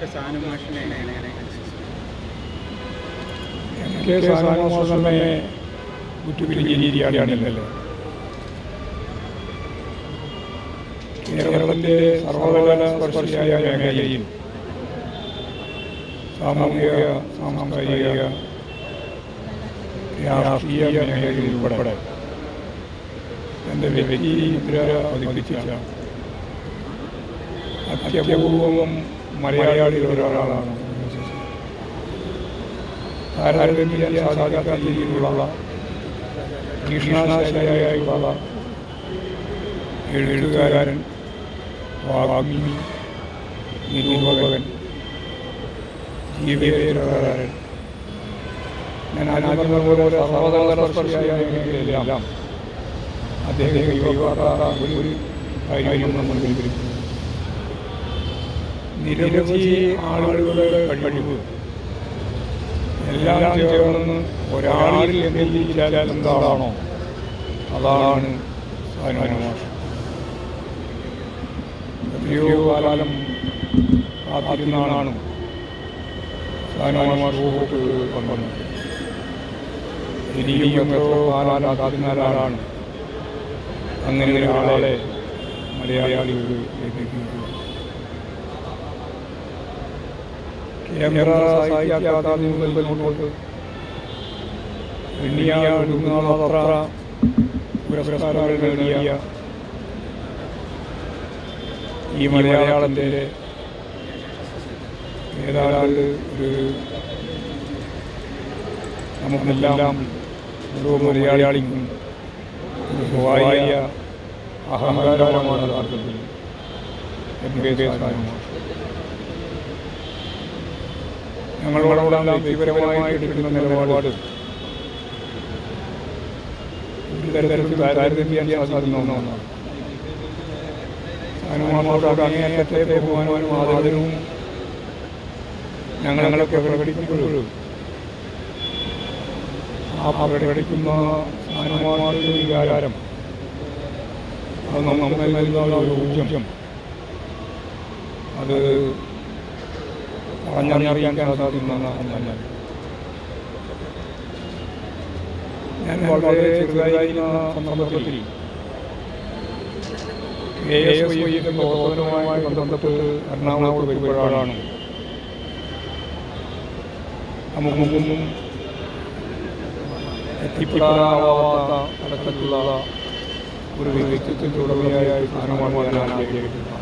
പക്ഷെ സാനു മാഷിനെ കെ സാനുമാഷമ്മയെ കുറ്റുപിരിഞ്ഞ രീതിയാണല്ലോ കേരളത്തിന്റെ സർവകലാ സ്പർശിയായ മേഖലയിൽ സാമൂഹിക സാംസ്കാരിക രാഷ്ട്രീയ മേഖലയിൽ ഉൾപ്പെടെ. എന്റെ വ്യക്തി മുദ്ര പതിപ്പിച്ച അത്യപൂർവം മലയാളികൾ ഒരാളാണ്. താരതമ്യം സാധിക്കാത്ത രീതിയിലുള്ള ഭീഷണാശാലിയായുള്ള എഴുത്തുകാരൻ വാഗ്മി നിരൂപകൻ ജീവകാരൻ ഞാൻ ആദ്യം അദ്ദേഹം ഒരു കാര്യം നമ്മൾ മുൻപിലിരിക്കുന്നു നിരവധി ആളുകളുടെ കഴിവ് എല്ലാം ചേർന്ന് ഒരാളിൽ എന്തെങ്കിലും എന്താണോ അതാണ് സാനുമാഷ്. എത്രയോ കാലം കാത്തിരുന്നാണ് സാനുമാഷ് വന്നത്. ഇനിയും എത്രയോ കാലം കാത്തിരുന്നാലാണ് അങ്ങനെ ഒരാളെ മലയാളികൾ ലഭിക്കുന്നത് പുരസ്കാരങ്ങൾ നേടിയ ഈ മലയാളത്തിന്റെ ഏതാണ്ട് ഒരു നമുക്കെല്ലാം ഓരോ മലയാളിക്കും ഒരു സ്വകാര്യ അഹങ്കാരമാണ് യഥാർത്ഥത്തിൽ എം കെ ഞങ്ങളോടെല്ലാം വ്യക്തിപരമായി എടുക്കുന്ന നിലപാട്. ഒരു തരത്തിലും താരതമ്യം ചെയ്യാൻ സാധിക്കുന്ന ഒന്നാണ് അനുമാനോട് അങ്ങേയറ്റത്തെ ബഹുമാനവും ആദരവും ഞങ്ങളൊക്കെ പ്രകടിപ്പിക്കുമ്പോഴും ആ പ്രകടിപ്പിക്കുന്ന അനുമാനങ്ങളുടെ വികാരം അത് നമുക്ക് നൽകുന്ന ഒരു ഊർജം അത് പറഞ്ഞറിയാൻ സാധിക്കുന്ന ഒന്നല്ല ഞാൻ വളരെ ചെറുതായിരുന്ന സന്ദർഭത്തിൽ എ എസ് വൈയുടെ പ്രവർത്തനവുമായി ബന്ധപ്പെട്ട് എറണാകുളത്ത് വരുമ്പോഴാണ് നമുക്കൊന്നും എത്തിപ്പെടാനാവാത്ത അടക്കത്തിലുള്ള ഒരു വ്യക്തിത്വത്തിന്റെ ഉടമയായി സ്ഥാനമാണ് ഞാൻ ആഗ്രഹിക്കുന്നത്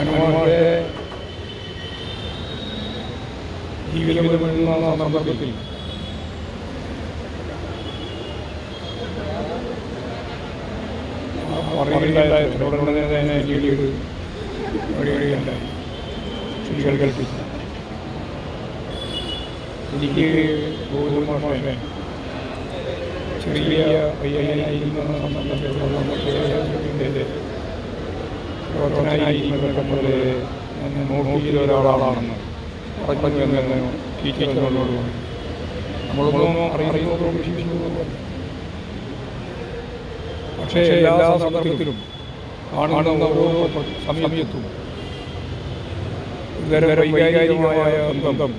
ഹനുമാന്റെ ജീവിതമെന്ന സന്ദർഭത്തിൽ പറയുന്നുണ്ടായിരുന്നു തന്നെ എനിക്കൊരു വഴിവഴിയുണ്ടായി സ്ത്രീകൾ കൽപ്പിച്ചു. എനിക്ക് ബോധമാഷേ ചെറിയ പയ്യനായിരിക്കുന്ന സന്ദർഭത്തിൽ നമുക്ക് പ്രവർത്തനായിരിക്കുന്നതൊക്കെ പോലെ ഞാൻ നോക്കിയ ഒരാളാണെന്ന് പറഞ്ഞു എന്ന് നമ്മളൊന്നും അറിയുന്നതോ പക്ഷേ എല്ലാ സന്ദർഭത്തിലും കാണുന്ന ഓരോ സമയത്തും ഇതര വൈകാരികമായ ബന്ധം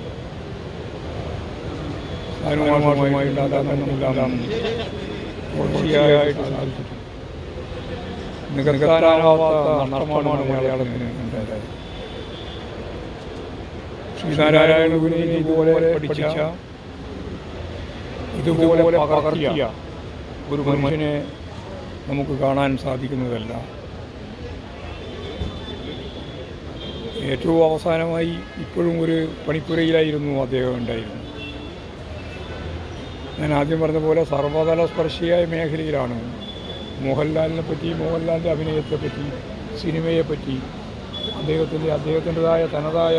അനുമാനവുമായി ഉണ്ടാകാമെന്നെല്ലാം തുടർച്ചയായിട്ട് സാധിച്ചിട്ടുണ്ട്. നികത്താനാവാത്ത നഷ്ടമാണ് മലയാളത്തിന് ഉണ്ടായത്. ശ്രീനാരായണ ഗുരുവിനെ ഇതുപോലെ പഠിച്ച ഇതുപോലെ ഒരു മനുഷ്യനെ നമുക്ക് കാണാൻ സാധിക്കുന്നതല്ല. ഏറ്റവും അവസാനമായി ഇപ്പോഴും ഒരു പണിപ്പുരയിലായിരുന്നു അദ്ദേഹം ഉണ്ടായിരുന്നു ഞാൻ ആദ്യം പറഞ്ഞ പോലെ സർവതല സ്പർശിയായ മേഖലയിലാണ്. മോഹൻലാലിനെ പറ്റി മോഹൻലാലിന്റെ അഭിനയത്തെപ്പറ്റി സിനിമയെപ്പറ്റി അദ്ദേഹത്തിന്റെ അദ്ദേഹത്തിന്റെതായ തനതായ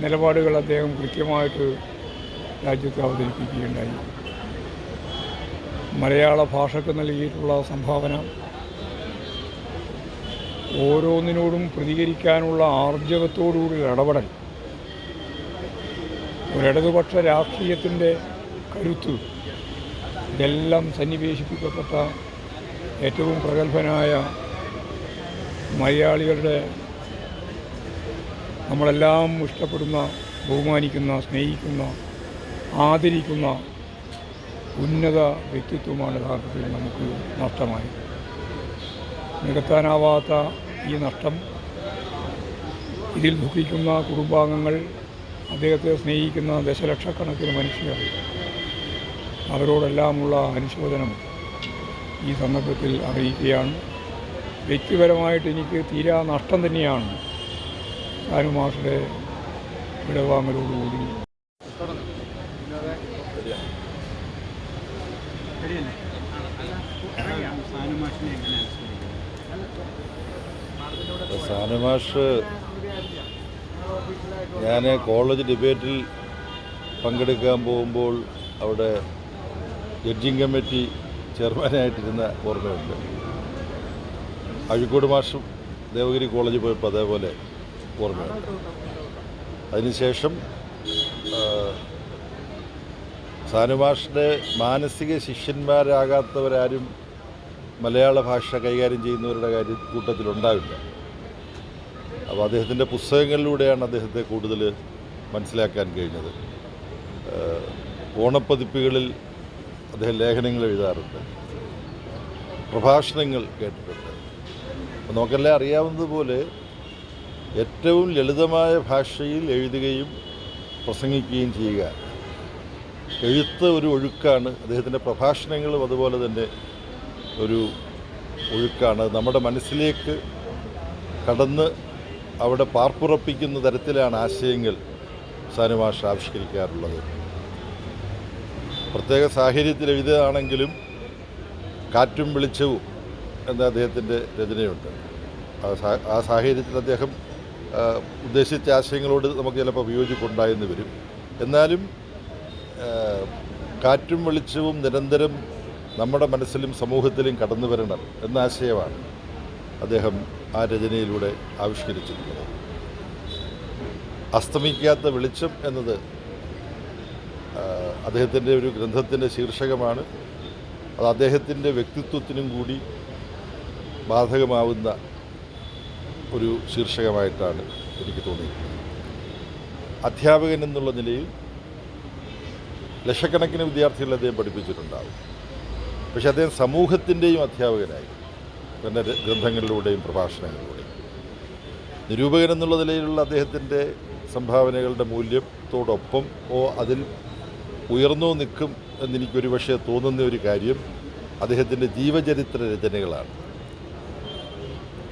നിലപാടുകൾ അദ്ദേഹം കൃത്യമായിട്ട് രാജ്യത്തെ അവതരിപ്പിക്കുകയുണ്ടായി. മലയാള ഭാഷയ്ക്ക് നൽകിയിട്ടുള്ള സംഭാവന ഓരോന്നിനോടും പ്രതികരിക്കാനുള്ള ആർജവത്തോടുകൂടി ഇടപെടൽ ഒരിടതുപക്ഷ രാഷ്ട്രീയത്തിന്റെ കരുത്ത് ഇതെല്ലാം സന്നിവേശിപ്പിക്കപ്പെട്ട ഏറ്റവും പ്രഗത്ഭനായ മലയാളികളുടെ നമ്മളെല്ലാം ഇഷ്ടപ്പെടുന്ന ബഹുമാനിക്കുന്ന സ്നേഹിക്കുന്ന ആദരിക്കുന്ന ഉന്നത വ്യക്തിത്വമാണ് യഥാർത്ഥത്തിൽ നമുക്ക് നഷ്ടമായി. നികത്താനാവാത്ത ഈ നഷ്ടം ഇതിൽ ദുഃഖിക്കുന്ന കുടുംബാംഗങ്ങൾ അദ്ദേഹത്തെ സ്നേഹിക്കുന്ന ദശലക്ഷക്കണക്കിന് മനുഷ്യർ അവരോടെല്ലാമുള്ള അനുശോചനം ഈ സന്ദർഭത്തിൽ അറിയിക്കുകയാണ്. വ്യക്തിപരമായിട്ട് എനിക്ക് തീരാ നഷ്ടം തന്നെയാണ് സാനുമാഷയുടെ വിടവാങ്ങലോടുകൂടി. സാനുമാഷ് ഞാൻ കോളേജ് ഡിബേറ്റിൽ പങ്കെടുക്കാൻ പോകുമ്പോൾ അവിടെ ജഡ്ജിങ് കമ്മിറ്റി ചെയർമാനായിട്ടിരുന്ന ഓർമ്മയുണ്ട്. അഴിക്കോട് മാഷും ദേവഗിരി കോളേജിൽ പോയപ്പോൾ അതേപോലെ ഓർമ്മയുണ്ട്. അതിനുശേഷം സാനുമാഷിന്റെ മാനസിക ശിഷ്യന്മാരാകാത്തവരാരും മലയാള ഭാഷ കൈകാര്യം ചെയ്യുന്നവരുടെ കാര്യം കൂട്ടത്തിലുണ്ടാവില്ല. അപ്പോൾ അദ്ദേഹത്തിന്റെ പുസ്തകങ്ങളിലൂടെയാണ് അദ്ദേഹത്തെ കൂടുതൽ മനസ്സിലാക്കാൻ കഴിഞ്ഞത്. ഓണപ്പതിപ്പുകളിൽ അദ്ദേഹം ലേഖനങ്ങൾ എഴുതാറുണ്ട്. പ്രഭാഷണങ്ങൾ കേട്ടിട്ടുണ്ട്. അപ്പോൾ നമുക്കെല്ലാം അറിയാവുന്നതുപോലെ ഏറ്റവും ലളിതമായ ഭാഷയിൽ എഴുതുകയും പ്രസംഗിക്കുകയും ചെയ്യുക. എഴുത്ത് ഒരു ഒഴുക്കാണ് അദ്ദേഹത്തിന്റെ പ്രഭാഷണങ്ങളും അതുപോലെ തന്നെ ഒരു ഒഴുക്കാണ്. നമ്മുടെ മനസ്സിലേക്ക് കടന്ന് അവിടെ പാർപ്പുറപ്പിക്കുന്ന തരത്തിലാണ് ആശയങ്ങൾ സാനുമാഷ ആവിഷ്കരിക്കാറുള്ളത്. പ്രത്യേക സാഹചര്യത്തിൽ എഴുതിയതാണെങ്കിലും കാറ്റും വെളിച്ചവും എന്ന അദ്ദേഹത്തിന്റെ രചനയുണ്ട്. ആ സാഹചര്യത്തിൽ അദ്ദേഹം ഉദ്ദേശിച്ച ആശയങ്ങളോട് നമുക്ക് ചിലപ്പോൾ വിയോജിപ്പുണ്ടായെന്ന് വരും. എന്നാലും കാറ്റും വെളിച്ചവും നിരന്തരം നമ്മുടെ മനസ്സിലും സമൂഹത്തിലും കടന്നു വരണം എന്ന ആശയമാണ് അദ്ദേഹം ആ രചനയിലൂടെ ആവിഷ്കരിച്ചിരിക്കുന്നത്. അസ്തമിക്കാത്ത വെളിച്ചം എന്നത് അദ്ദേഹത്തിന്റെ ഒരു ഗ്രന്ഥത്തിന്റെ ശീർഷകമാണ്. അത് അദ്ദേഹത്തിന്റെ വ്യക്തിത്വത്തിനും കൂടി ബാധകമാവുന്ന ഒരു ശീർഷകമായിട്ടാണ് എനിക്ക് തോന്നിയത് അധ്യാപകൻ എന്നുള്ള നിലയിൽ ലക്ഷക്കണക്കിന് വിദ്യാർത്ഥികളെ അദ്ദേഹം പഠിപ്പിച്ചിട്ടുണ്ടാവും. പക്ഷെ അദ്ദേഹം സമൂഹത്തിന്റെയും അധ്യാപകനായി തന്റെ ഗ്രന്ഥങ്ങളിലൂടെയും പ്രഭാഷണങ്ങളിലൂടെയും. നിരൂപകൻ എന്നുള്ള നിലയിലുള്ള അദ്ദേഹത്തിന്റെ സംഭാവനകളുടെ മൂല്യത്തോടൊപ്പം ഓ അതിൽ ഉയർന്നു നിൽക്കും എന്നെനിക്കൊരു പക്ഷേ തോന്നുന്ന ഒരു കാര്യം അദ്ദേഹത്തിന്റെ ജീവചരിത്ര രചനകളാണ്.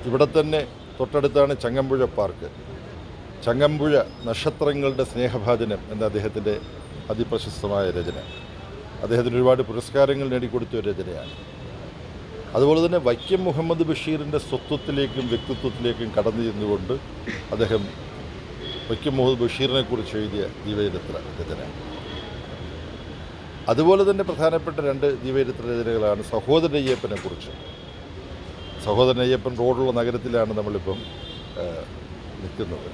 ഇവിടെ തന്നെ തൊട്ടടുത്താണ് ചങ്ങമ്പുഴ പാർക്ക്. ചങ്ങമ്പുഴ നക്ഷത്രങ്ങളുടെ സ്നേഹഭാജനം എന്ന അദ്ദേഹത്തിന്റെ അതിപ്രശസ്തമായ രചന. അദ്ദേഹത്തിന് ഒരുപാട് പുരസ്കാരങ്ങൾ നേടിക്കൊടുത്ത ഒരു രചനയാണ്. അതുപോലെ തന്നെ വൈക്കം മുഹമ്മദ് ബഷീറിന്റെ സ്വത്വത്തിലേക്കും വ്യക്തിത്വത്തിലേക്കും കടന്നു ചെന്നുകൊണ്ട് അദ്ദേഹം വൈക്കം മുഹമ്മദ് ബഷീറിനെക്കുറിച്ച് എഴുതിയ ജീവചരിത്ര രചന. അതുപോലെ തന്നെ പ്രധാനപ്പെട്ട രണ്ട് ജീവചരിത്ര രചനകളാണ് സഹോദരൻ അയ്യപ്പനെ കുറിച്ച്. സഹോദരൻ അയ്യപ്പൻ റോഡുള്ള നഗരത്തിലാണ് നമ്മളിപ്പം നിൽക്കുന്നത്.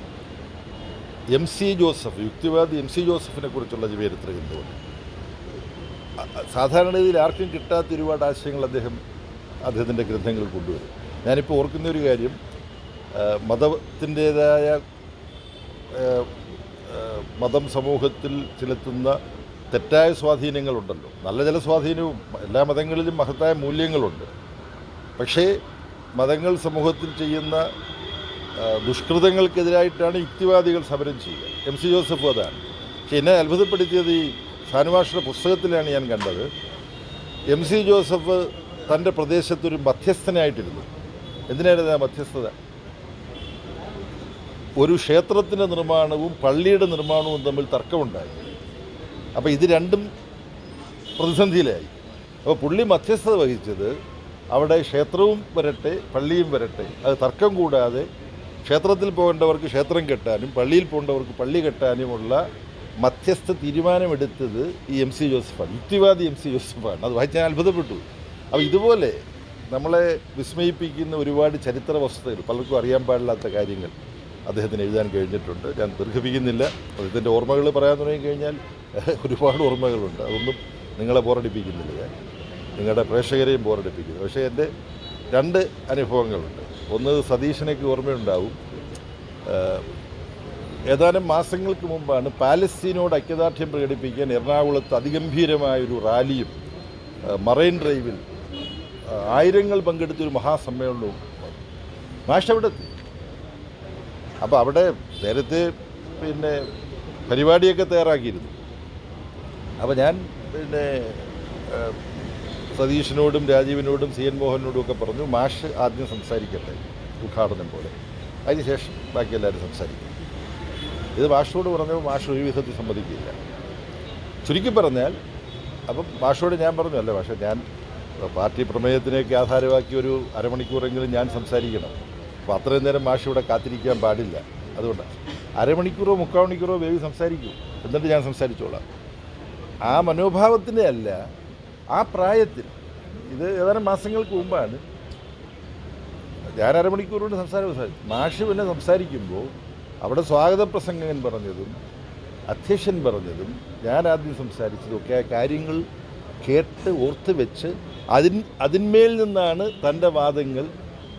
എം സി ജോസഫ് യുക്തിവാദി എം സി ജോസഫിനെ കുറിച്ചുള്ള ജീവചരിത്ര അ- സാധാരണ രീതിയിൽ ആർക്കും കിട്ടാത്ത ഒരുപാട് ആശയങ്ങൾ അദ്ദേഹം അദ്ദേഹത്തിന്റെ ഗ്രന്ഥങ്ങളിൽ കൊണ്ടുവരും. ഞാനിപ്പോൾ ഓർക്കുന്ന ഒരു കാര്യം മതത്തിന്റേതായ മതം സമൂഹത്തിൽ ചെലുത്തുന്ന തെറ്റായ സ്വാധീനങ്ങളുണ്ടല്ലോ. നല്ല ചില സ്വാധീനവും എല്ലാ മതങ്ങളിലും മഹത്തായ മൂല്യങ്ങളുണ്ട്. പക്ഷേ മതങ്ങൾ സമൂഹത്തിൽ ചെയ്യുന്ന ദുഷ്കൃതങ്ങൾക്കെതിരായിട്ടാണ് യുക്തിവാദികൾ സമരം ചെയ്യുക. എം സി ജോസഫ് അതാണ്. പക്ഷേ എന്നെ അത്ഭുതപ്പെടുത്തിയത് ഈ സാനുഭാഷയുടെ പുസ്തകത്തിലാണ് ഞാൻ കണ്ടത്. എം സി ജോസഫ് തന്റെ പ്രദേശത്തൊരു മധ്യസ്ഥനായിട്ടിരുന്നു. എന്തിനായിരുന്നു ആ മധ്യസ്ഥത? ഒരു ക്ഷേത്രത്തിന്റെ നിർമ്മാണവും പള്ളിയുടെ നിർമ്മാണവും തമ്മിൽ തർക്കമുണ്ടായി. അപ്പോൾ ഇത് രണ്ടും പ്രതിസന്ധിയിലായി. അപ്പോൾ പുള്ളി മധ്യസ്ഥത വഹിച്ചത് അവിടെ ക്ഷേത്രവും വരട്ടെ പള്ളിയും വരട്ടെ. അത് തർക്കം കൂടാതെ ക്ഷേത്രത്തിൽ പോകേണ്ടവർക്ക് ക്ഷേത്രം കെട്ടാനും പള്ളിയിൽ പോകേണ്ടവർക്ക് പള്ളി കെട്ടാനുമുള്ള മധ്യസ്ഥ തീരുമാനമെടുത്തത് ഈ എം സി ജോസഫാണ്. യുക്തിവാദി എം സി ജോസഫാണ്. അത് വായിച്ച് ഞാൻ അത്ഭുതപ്പെട്ടു. അപ്പോൾ ഇതുപോലെ നമ്മളെ വിസ്മയിപ്പിക്കുന്ന ഒരുപാട് ചരിത്ര വസ്തുതകൾ പലർക്കും അറിയാൻ പാടില്ലാത്ത കാര്യങ്ങൾ അദ്ദേഹത്തിന് എഴുതാൻ കഴിഞ്ഞിട്ടുണ്ട്. ഞാൻ ദീർഘിപ്പിക്കുന്നില്ല. അദ്ദേഹത്തിന്റെ ഓർമ്മകൾ പറയാൻ തുടങ്ങി കഴിഞ്ഞാൽ ഒരുപാട് ഓർമ്മകളുണ്ട്. അതൊന്നും നിങ്ങളെ ബോറടിപ്പിക്കുന്നില്ല. ഞാൻ നിങ്ങളുടെ പ്രേക്ഷകരെയും ബോറടിപ്പിക്കുന്നു. പക്ഷേ എന്റെ രണ്ട് അനുഭവങ്ങളുണ്ട്. ഒന്ന് സതീശനേക്ക് ഓർമ്മയുണ്ടാവും. ഏതാനും മാസങ്ങൾക്ക് മുമ്പാണ് പാലസ്തീനോട് ഐക്യദാർഢ്യം പ്രകടിപ്പിക്കാൻ എറണാകുളത്ത് അതിഗംഭീരമായൊരു റാലിയും മറൈൻ ഡ്രൈവിൽ ആയിരങ്ങൾ പങ്കെടുത്തൊരു മഹാസമ്മേളനവും മാഷ് അവിടെ അപ്പോൾ അവിടെ നേരത്തെ പിന്നെ പരിപാടിയൊക്കെ തയ്യാറാക്കിയിരുന്നു. അപ്പോൾ ഞാൻ പിന്നെ സതീഷിനോടും രാജീവിനോടും സി എൻ മോഹനോടും ഒക്കെ പറഞ്ഞു മാഷ് ആദ്യം സംസാരിക്കട്ടെ ഉദ്ഘാടനം പോലെ. അതിനുശേഷം ബാക്കി എല്ലാവരും സംസാരിക്കും. ഇത് മാഷോട് പറഞ്ഞപ്പോൾ മാഷ് ഒരു വിധത്തിൽ സമ്മതിക്കില്ല. ചുരുക്കി പറഞ്ഞാൽ അപ്പം മാഷോട് ഞാൻ പറഞ്ഞു അല്ലേ പക്ഷേ ഞാൻ പാർട്ടി പ്രമേയത്തിനെയൊക്കെ ആധാരമാക്കി ഒരു അരമണിക്കൂറെങ്കിലും ഞാൻ സംസാരിക്കണം. അപ്പോൾ അത്രയും നേരം മാഷ് ഇവിടെ കാത്തിരിക്കാൻ പാടില്ല. അതുകൊണ്ടാണ് അരമണിക്കൂറോ മുക്കാൽ മണിക്കൂറോ വേവി സംസാരിക്കും. എന്നിട്ട് ഞാൻ സംസാരിച്ചോളാം. ആ മനോഭാവത്തിന്റെ അല്ല ആ പ്രായത്തിൽ. ഇത് ഏതാനും മാസങ്ങൾക്ക് മുമ്പാണ്. ഞാൻ അരമണിക്കൂർ കൊണ്ട് സംസാരം സംസാരിച്ചു മാഷ് പിന്നെ സംസാരിക്കുമ്പോൾ അവിടെ സ്വാഗത പ്രസംഗകൻ പറഞ്ഞതും അധ്യക്ഷൻ പറഞ്ഞതും ഞാൻ ആദ്യം സംസാരിച്ചതും ഒക്കെ ആ കാര്യങ്ങൾ കേട്ട് ഓർത്ത് വെച്ച് അതിൻ അതിന്മേൽ നിന്നാണ് തന്റെ വാദങ്ങൾ